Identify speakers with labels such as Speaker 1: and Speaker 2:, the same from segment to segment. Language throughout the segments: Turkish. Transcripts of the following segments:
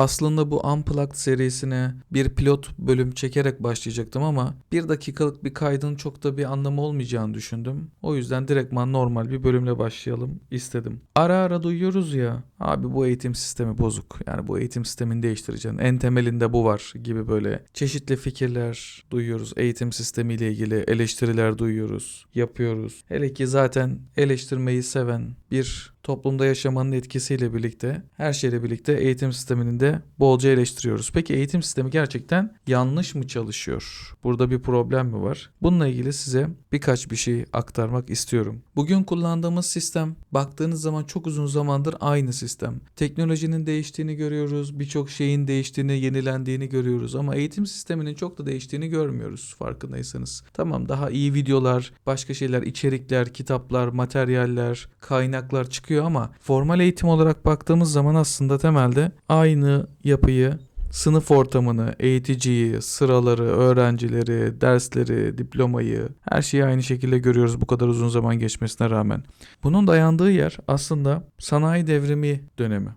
Speaker 1: Aslında bu Unplugged serisine bir pilot bölüm çekerek başlayacaktım ama bir dakikalık bir kaydın çok da bir anlamı olmayacağını düşündüm. O yüzden direktman normal bir bölümle başlayalım istedim. Ara ara duyuyoruz ya abi bu eğitim sistemi bozuk. Yani bu eğitim sistemini değiştireceksin. En temelinde bu var gibi böyle çeşitli fikirler duyuyoruz. Eğitim sistemiyle ilgili eleştiriler duyuyoruz, yapıyoruz. Hele ki zaten eleştirmeyi seven bir toplumda yaşamanın etkisiyle birlikte her şeyle birlikte eğitim sistemini de bolca eleştiriyoruz. Peki eğitim sistemi gerçekten yanlış mı çalışıyor? Burada bir problem mi var? Bununla ilgili size birkaç bir şey aktarmak istiyorum. Bugün kullandığımız sistem baktığınız zaman çok uzun zamandır aynı sistem. Teknolojinin değiştiğini görüyoruz, birçok şeyin değiştiğini, yenilendiğini görüyoruz ama eğitim sisteminin çok da değiştiğini görmüyoruz farkındaysanız. Tamam daha iyi videolar, başka şeyler, içerikler, kitaplar, materyaller, kaynaklar çıkıyor ama formal eğitim olarak baktığımız zaman aslında temelde aynı yapıyı sınıf ortamını, eğiticiyi, sıraları, öğrencileri, dersleri, diplomayı her şeyi aynı şekilde görüyoruz bu kadar uzun zaman geçmesine rağmen. Bunun dayandığı yer aslında sanayi devrimi dönemi.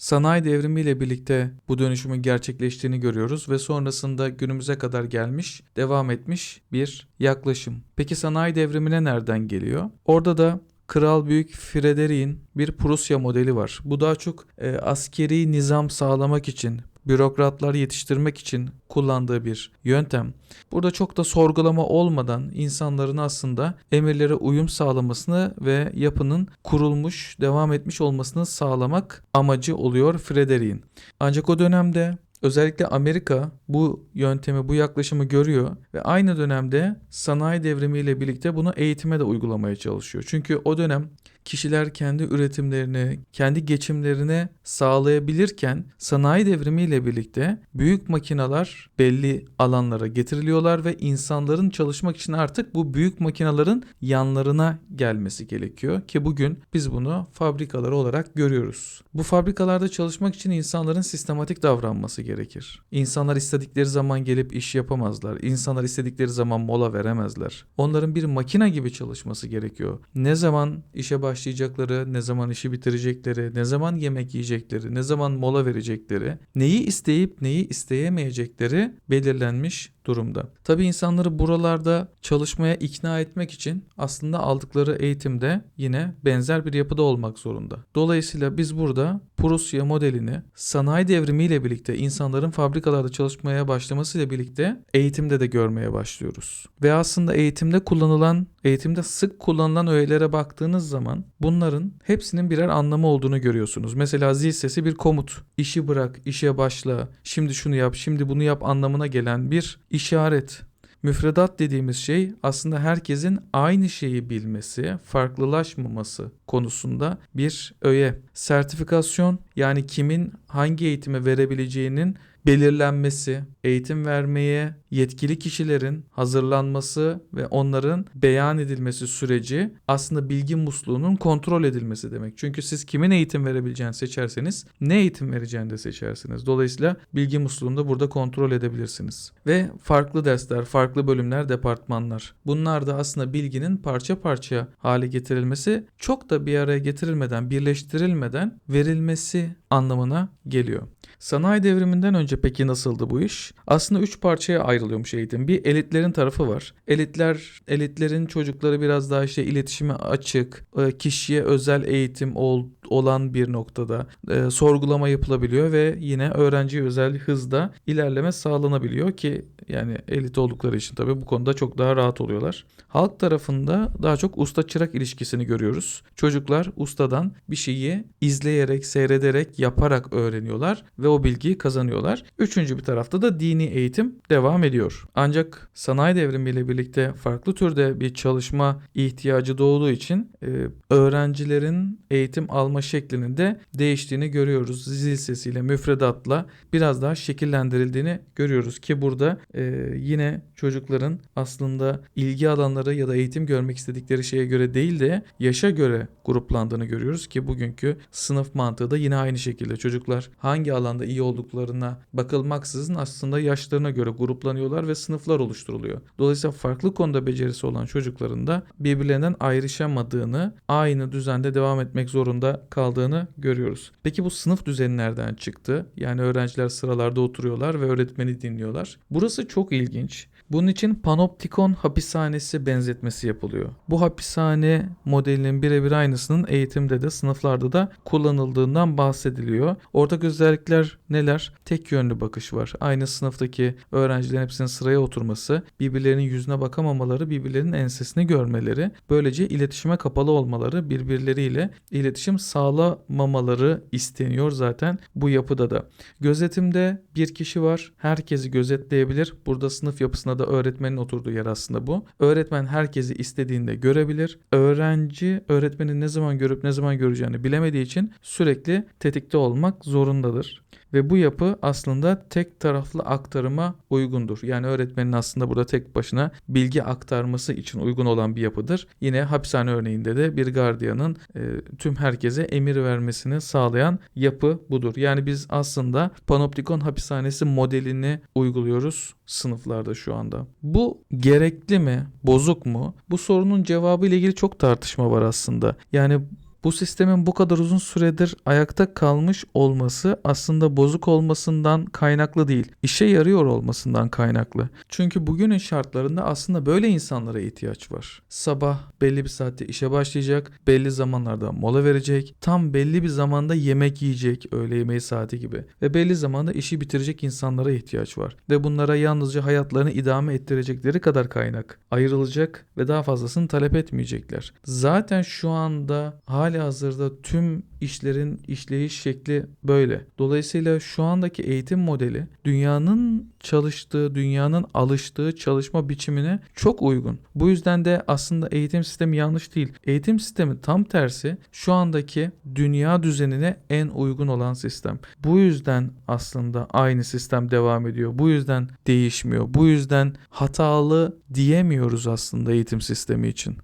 Speaker 1: Sanayi devrimiyle birlikte bu dönüşümün gerçekleştiğini görüyoruz ve sonrasında günümüze kadar gelmiş, devam etmiş bir yaklaşım. Peki sanayi devrimine nereden geliyor? Orada da Kral Büyük Frederick'in bir Prusya modeli var. Bu daha çok e, askeri nizam sağlamak için, bürokratlar yetiştirmek için kullandığı bir yöntem. Burada çok da sorgulama olmadan insanların aslında emirlere uyum sağlamasını ve yapının kurulmuş, devam etmiş olmasını sağlamak amacı oluyor Frederick'in. Ancak o dönemde Özellikle Amerika bu yöntemi, bu yaklaşımı görüyor ve aynı dönemde sanayi devrimiyle birlikte bunu eğitime de uygulamaya çalışıyor. Çünkü o dönem kişiler kendi üretimlerini, kendi geçimlerini sağlayabilirken sanayi devrimiyle birlikte büyük makineler belli alanlara getiriliyorlar ve insanların çalışmak için artık bu büyük makinelerin yanlarına gelmesi gerekiyor ki bugün biz bunu fabrikalar olarak görüyoruz. Bu fabrikalarda çalışmak için insanların sistematik davranması gerekir. İnsanlar istedikleri zaman gelip iş yapamazlar. İnsanlar istedikleri zaman mola veremezler. Onların bir makine gibi çalışması gerekiyor. Ne zaman işe başlayacakları, ne zaman işi bitirecekleri, ne zaman yemek yiyecekleri, ne zaman mola verecekleri, neyi isteyip neyi isteyemeyecekleri belirlenmiş durumda. Tabii insanları buralarda çalışmaya ikna etmek için aslında aldıkları eğitimde yine benzer bir yapıda olmak zorunda. Dolayısıyla biz burada Prusya modelini sanayi devrimiyle birlikte insanların fabrikalarda çalışmaya başlamasıyla birlikte eğitimde de görmeye başlıyoruz. Ve aslında eğitimde kullanılan, eğitimde sık kullanılan öğelere baktığınız zaman bunların hepsinin birer anlamı olduğunu görüyorsunuz. Mesela zil sesi bir komut. İşi bırak, işe başla, şimdi şunu yap, şimdi bunu yap anlamına gelen bir işaret. Müfredat dediğimiz şey aslında herkesin aynı şeyi bilmesi, farklılaşmaması konusunda bir öğe. Sertifikasyon yani kimin hangi eğitimi verebileceğinin belirlenmesi, eğitim vermeye yetkili kişilerin hazırlanması ve onların beyan edilmesi süreci aslında bilgi musluğunun kontrol edilmesi demek. Çünkü siz kimin eğitim verebileceğini seçerseniz ne eğitim vereceğini de seçersiniz. Dolayısıyla bilgi musluğunu da burada kontrol edebilirsiniz. Ve farklı dersler, farklı bölümler, departmanlar. Bunlar da aslında bilginin parça parça hale getirilmesi çok da bir araya getirilmeden, birleştirilmeden verilmesi anlamına geliyor. Sanayi devriminden önce peki nasıldı bu iş? Aslında üç parçaya ayrılıyormuş eğitim. Bir elitlerin tarafı var. Elitler, elitlerin çocukları biraz daha işte iletişime açık, e, kişiye özel eğitim ol, olan bir noktada e, sorgulama yapılabiliyor ve yine öğrenciye özel hızda ilerleme sağlanabiliyor ki yani elit oldukları için tabii bu konuda çok daha rahat oluyorlar. Halk tarafında daha çok usta çırak ilişkisini görüyoruz. Çocuklar ustadan bir şeyi izleyerek, seyrederek, yaparak öğreniyorlar ve o bilgiyi kazanıyorlar. Üçüncü bir tarafta da dini eğitim devam ediyor. Ancak sanayi devrimiyle birlikte farklı türde bir çalışma ihtiyacı doğduğu için e, öğrencilerin eğitim alma şeklinin de değiştiğini görüyoruz. Zil sesiyle, müfredatla biraz daha şekillendirildiğini görüyoruz ki burada e, yine çocukların aslında ilgi alanları ya da eğitim görmek istedikleri şeye göre değil de yaşa göre gruplandığını görüyoruz ki bugünkü sınıf mantığı da yine aynı şekilde çocuklar hangi alanda iyi olduklarına bakılmaksızın aslında yaşlarına göre gruplanıyorlar ve sınıflar oluşturuluyor. Dolayısıyla farklı konuda becerisi olan çocukların da birbirlerinden ayrışamadığını, aynı düzende devam etmek zorunda kaldığını görüyoruz. Peki bu sınıf düzeni nereden çıktı? Yani öğrenciler sıralarda oturuyorlar ve öğretmeni dinliyorlar. Burası çok ilginç. Bunun için panoptikon hapishanesi benzetmesi yapılıyor. Bu hapishane modelinin birebir aynısının eğitimde de sınıflarda da kullanıldığından bahsediliyor. Ortak özellikler neler? Tek yönlü bakış var. Aynı sınıftaki öğrencilerin hepsinin sıraya oturması, birbirlerinin yüzüne bakamamaları, birbirlerinin ensesini görmeleri, böylece iletişime kapalı olmaları, birbirleriyle iletişim sağlamamaları isteniyor zaten bu yapıda da. Gözetimde bir kişi var. Herkesi gözetleyebilir. Burada sınıf yapısına da öğretmenin oturduğu yer aslında bu. Öğretmen herkesi istediğinde görebilir. Öğrenci öğretmenin ne zaman görüp ne zaman göreceğini bilemediği için sürekli tetikte olmak zorundadır. Ve bu yapı aslında tek taraflı aktarıma uygundur. Yani öğretmenin aslında burada tek başına bilgi aktarması için uygun olan bir yapıdır. Yine hapishane örneğinde de bir gardiyanın e, tüm herkese emir vermesini sağlayan yapı budur. Yani biz aslında panoptikon hapishanesi modelini uyguluyoruz sınıflarda şu anda. Bu gerekli mi, bozuk mu? Bu sorunun cevabı ile ilgili çok tartışma var aslında. Yani bu sistemin bu kadar uzun süredir ayakta kalmış olması aslında bozuk olmasından kaynaklı değil, işe yarıyor olmasından kaynaklı. Çünkü bugünün şartlarında aslında böyle insanlara ihtiyaç var. Sabah belli bir saatte işe başlayacak, belli zamanlarda mola verecek, tam belli bir zamanda yemek yiyecek, öğle yemeği saati gibi ve belli zamanda işi bitirecek insanlara ihtiyaç var. Ve bunlara yalnızca hayatlarını idame ettirecekleri kadar kaynak ayrılacak ve daha fazlasını talep etmeyecekler. Zaten şu anda hala hali hazırda tüm işlerin işleyiş şekli böyle. Dolayısıyla şu andaki eğitim modeli dünyanın çalıştığı, dünyanın alıştığı çalışma biçimine çok uygun. Bu yüzden de aslında eğitim sistemi yanlış değil. Eğitim sistemi tam tersi şu andaki dünya düzenine en uygun olan sistem. Bu yüzden aslında aynı sistem devam ediyor. Bu yüzden değişmiyor. Bu yüzden hatalı diyemiyoruz aslında eğitim sistemi için.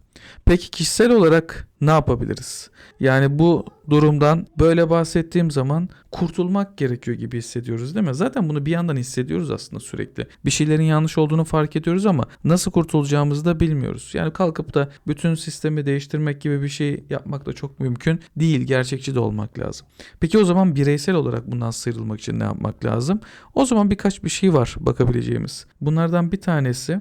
Speaker 1: Peki kişisel olarak ne yapabiliriz? Yani bu durumdan böyle bahsettiğim zaman kurtulmak gerekiyor gibi hissediyoruz değil mi? Zaten bunu bir yandan hissediyoruz aslında sürekli. Bir şeylerin yanlış olduğunu fark ediyoruz ama nasıl kurtulacağımızı da bilmiyoruz. Yani kalkıp da bütün sistemi değiştirmek gibi bir şey yapmak da çok mümkün değil. Gerçekçi de olmak lazım. Peki o zaman bireysel olarak bundan sıyrılmak için ne yapmak lazım? O zaman birkaç bir şey var bakabileceğimiz. Bunlardan bir tanesi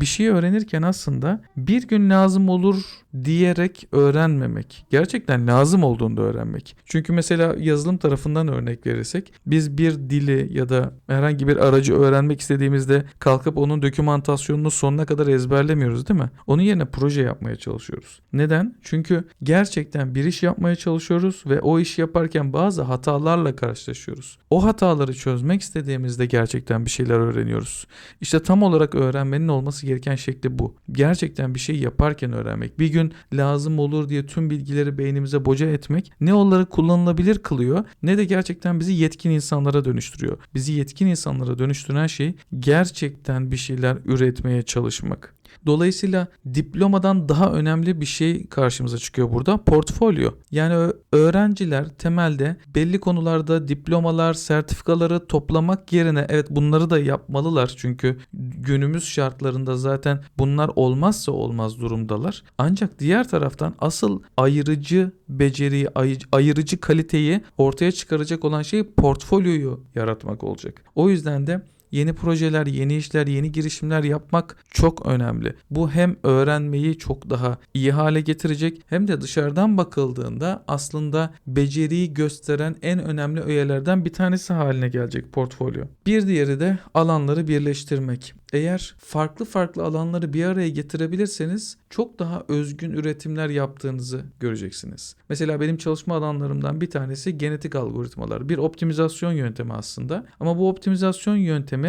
Speaker 1: bir şey öğrenirken aslında bir gün lazım olur diyerek öğrenmemek. Gerçekten lazım olduğunda öğrenmek. Çünkü mesela yazılım tarafından örnek verirsek biz bir dili ya da herhangi bir aracı öğrenmek istediğimizde kalkıp onun dokümantasyonunu sonuna kadar ezberlemiyoruz değil mi? Onun yerine proje yapmaya çalışıyoruz. Neden? Çünkü gerçekten bir iş yapmaya çalışıyoruz ve o işi yaparken bazı hatalarla karşılaşıyoruz. O hataları çözmek istediğimizde gerçekten bir şeyler öğreniyoruz. İşte tam olarak öğrenmenin olması gereken şekli bu. Gerçekten bir şey yaparken öğrenmek. Bir gün lazım olur diye tüm bilgileri beynimize boca etmek ne onları kullanılabilir kılıyor ne de gerçekten bizi yetkin insanlara dönüştürüyor. Bizi yetkin insanlara dönüştüren şey gerçekten bir şeyler üretmeye çalışmak. Dolayısıyla diplomadan daha önemli bir şey karşımıza çıkıyor burada. Portfolyo. Yani öğrenciler temelde belli konularda diplomalar, sertifikaları toplamak yerine evet bunları da yapmalılar. Çünkü günümüz şartlarında zaten bunlar olmazsa olmaz durumdalar. Ancak diğer taraftan asıl ayırıcı beceriyi, ayırıcı kaliteyi ortaya çıkaracak olan şey portfolyoyu yaratmak olacak. O yüzden de yeni projeler, yeni işler, yeni girişimler yapmak çok önemli. Bu hem öğrenmeyi çok daha iyi hale getirecek hem de dışarıdan bakıldığında aslında beceriyi gösteren en önemli öğelerden bir tanesi haline gelecek portfolyo. Bir diğeri de alanları birleştirmek. Eğer farklı farklı alanları bir araya getirebilirseniz çok daha özgün üretimler yaptığınızı göreceksiniz. Mesela benim çalışma alanlarımdan bir tanesi genetik algoritmalar. Bir optimizasyon yöntemi aslında. Ama bu optimizasyon yöntemi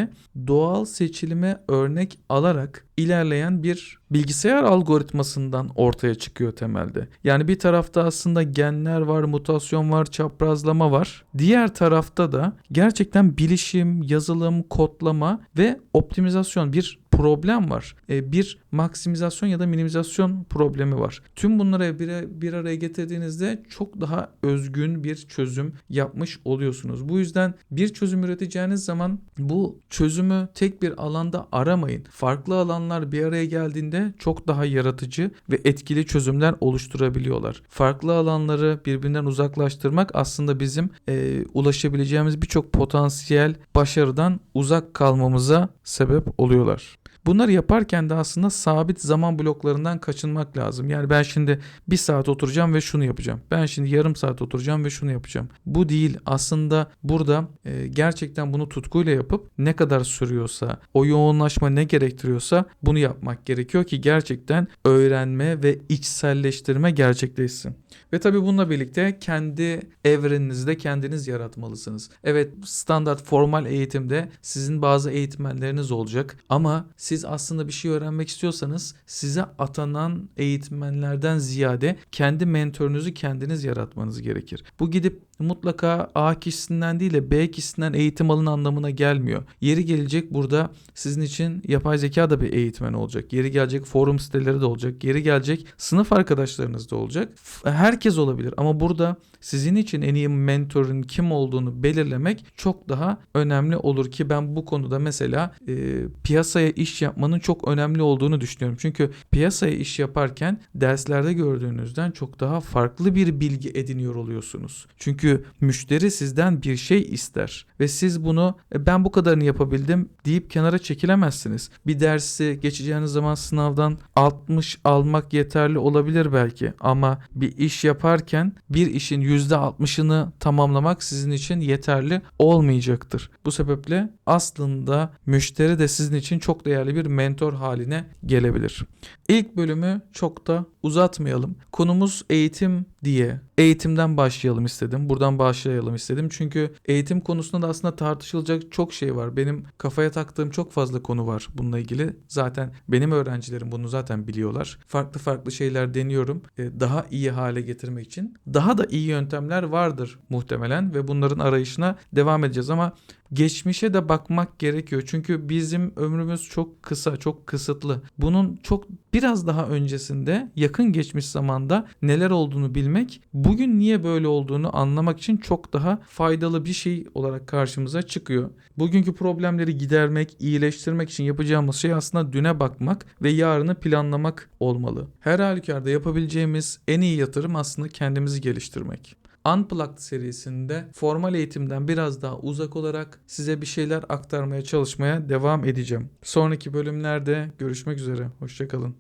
Speaker 1: doğal seçilime örnek alarak ilerleyen bir bilgisayar algoritmasından ortaya çıkıyor temelde. Yani bir tarafta aslında genler var, mutasyon var, çaprazlama var. Diğer tarafta da gerçekten bilişim, yazılım, kodlama ve optimizasyon bir problem var. E, bir maksimizasyon ya da minimizasyon problemi var. Tüm bunları bir, bir araya getirdiğinizde çok daha özgün bir çözüm yapmış oluyorsunuz. Bu yüzden bir çözüm üreteceğiniz zaman bu çözümü tek bir alanda aramayın. Farklı alanlar bir araya geldiğinde çok daha yaratıcı ve etkili çözümler oluşturabiliyorlar. Farklı alanları birbirinden uzaklaştırmak aslında bizim e, ulaşabileceğimiz birçok potansiyel başarıdan uzak kalmamıza sebep oluyorlar. Bunları yaparken de aslında sabit zaman bloklarından kaçınmak lazım. Yani ben şimdi bir saat oturacağım ve şunu yapacağım. Ben şimdi yarım saat oturacağım ve şunu yapacağım. Bu değil. Aslında burada e, gerçekten bunu tutkuyla yapıp ne kadar sürüyorsa, o yoğunlaşma ne gerektiriyorsa bunu yapmak gerekiyor ki gerçekten öğrenme ve içselleştirme gerçekleşsin. Ve tabii bununla birlikte kendi evreninizde kendiniz yaratmalısınız. Evet standart formal eğitimde sizin bazı eğitmenleriniz olacak ama siz aslında bir şey öğrenmek istiyorsanız size atanan eğitmenlerden ziyade kendi mentorunuzu kendiniz yaratmanız gerekir. Bu gidip mutlaka A kişisinden değil de B kişisinden eğitim alın anlamına gelmiyor. Yeri gelecek burada sizin için yapay zeka da bir eğitmen olacak. Yeri gelecek forum siteleri de olacak. Yeri gelecek sınıf arkadaşlarınız da olacak. Herkes olabilir ama burada sizin için en iyi mentorun kim olduğunu belirlemek çok daha önemli olur ki ben bu konuda mesela e, piyasaya iş yapmanın çok önemli olduğunu düşünüyorum. Çünkü piyasaya iş yaparken derslerde gördüğünüzden çok daha farklı bir bilgi ediniyor oluyorsunuz. Çünkü müşteri sizden bir şey ister ve siz bunu "E, ben bu kadarını yapabildim deyip kenara çekilemezsiniz. Bir dersi geçeceğiniz zaman sınavdan 60 almak yeterli olabilir belki ama bir iş yaparken bir işin %60'ını tamamlamak sizin için yeterli olmayacaktır. Bu sebeple aslında müşteri de sizin için çok değerli bir mentor haline gelebilir. İlk bölümü çok da uzatmayalım. Konumuz eğitim diye eğitimden başlayalım istedim. Buradan başlayalım istedim. Çünkü eğitim konusunda da aslında tartışılacak çok şey var. Benim kafaya taktığım çok fazla konu var bununla ilgili. Zaten benim öğrencilerim bunu zaten biliyorlar. Farklı farklı şeyler deniyorum. e, Daha iyi hale getirmek için. Daha da iyi yöntemler vardır muhtemelen ve bunların arayışına devam edeceğiz ama geçmişe de bakmak gerekiyor. Çünkü bizim ömrümüz çok kısa, çok kısıtlı. Bunun çok biraz daha öncesinde yakın geçmiş zamanda neler olduğunu bilmek, bugün niye böyle olduğunu anlamak için çok daha faydalı bir şey olarak karşımıza çıkıyor. Bugünkü problemleri gidermek, iyileştirmek için yapacağımız şey aslında düne bakmak ve yarını planlamak olmalı. Her halükarda yapabileceğimiz en iyi yatırım aslında kendimizi geliştirmek. Unplugged serisinde formal eğitimden biraz daha uzak olarak size bir şeyler aktarmaya çalışmaya devam edeceğim. Sonraki bölümlerde görüşmek üzere. Hoşçakalın.